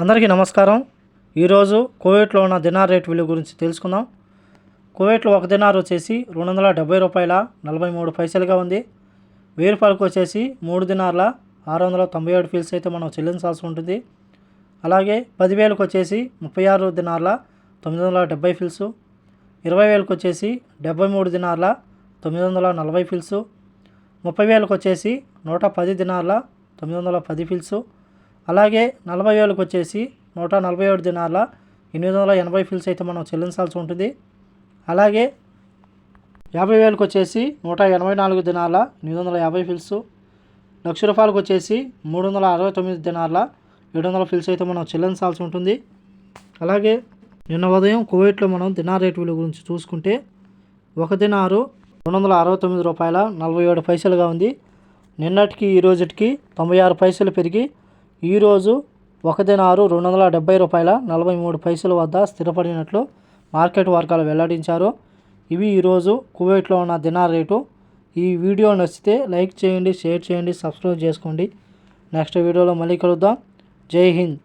అందరికీ నమస్కారం. ఈరోజు కువైట్లో ఉన్న దినార్ రేట్ విలువ గురించి తెలుసుకుందాం. కువైట్లో ఒక దినార్ వచ్చేసి రెండు వందల డెబ్బై రూపాయల నలభై మూడు పైసలుగా ఉంది. వెయ్యి రూపాయలకు వచ్చేసి మూడు దినార్ల ఆరు వందల తొంభై ఏడు ఫీల్స్ అయితే మనం చెల్లించాల్సి ఉంటుంది. అలాగే పదివేలకు వచ్చేసి ముప్పై ఆరు దినార్ల తొమ్మిది వందల డెబ్బై ఫిల్స్. ఇరవై వేలకు వచ్చేసి డెబ్బై మూడు దినార్ల తొమ్మిది వందల నలభై ఫిల్స్. ముప్పై వేలకు వచ్చేసి నూట పది దినార్ల తొమ్మిది వందల పది ఫీల్సు. అలాగే నలభై వేలకు వచ్చేసి నూట నలభై ఏడు దినాల ఎనిమిది వందల ఎనభై ఫిల్స్ అయితే మనం చెల్లించాల్సి ఉంటుంది. అలాగే యాభై వేలకు వచ్చేసి నూట ఎనభై నాలుగు దినాల ఎనిమిది వందల యాభై ఫిల్స్ లక్ష రూపాయలకు వచ్చేసి మూడు వందల అరవై తొమ్మిది దినాల ఏడు వందల ఫిల్స్ అయితే మనం చెల్లించాల్సి ఉంటుంది. అలాగే నిన్న ఉదయం కువైట్లో మనం దినార్ రేట్ విలువ గురించి చూసుకుంటే ఒక దినారు రెండు వందల అరవై తొమ్మిది రూపాయల నలభై ఏడు పైసలుగా ఉంది. నిన్నటికి ఈ రోజుటికి తొంభై ఆరు పైసలు పెరిగి ఈరోజు ఒక దినారు రెండు వందల డెబ్బై రూపాయల నలభై మూడు పైసల వద్ద స్థిరపడినట్లు మార్కెట్ వర్గాలు వెల్లడించారు. ఇవి ఈరోజు కువైట్లో ఉన్న దినార్ రేటు. ఈ వీడియో నచ్చితే లైక్ చేయండి షేర్ చేయండి సబ్స్క్రైబ్ చేసుకోండి. నెక్స్ట్ వీడియోలో మళ్ళీ కలుద్దాం. జై హింద్.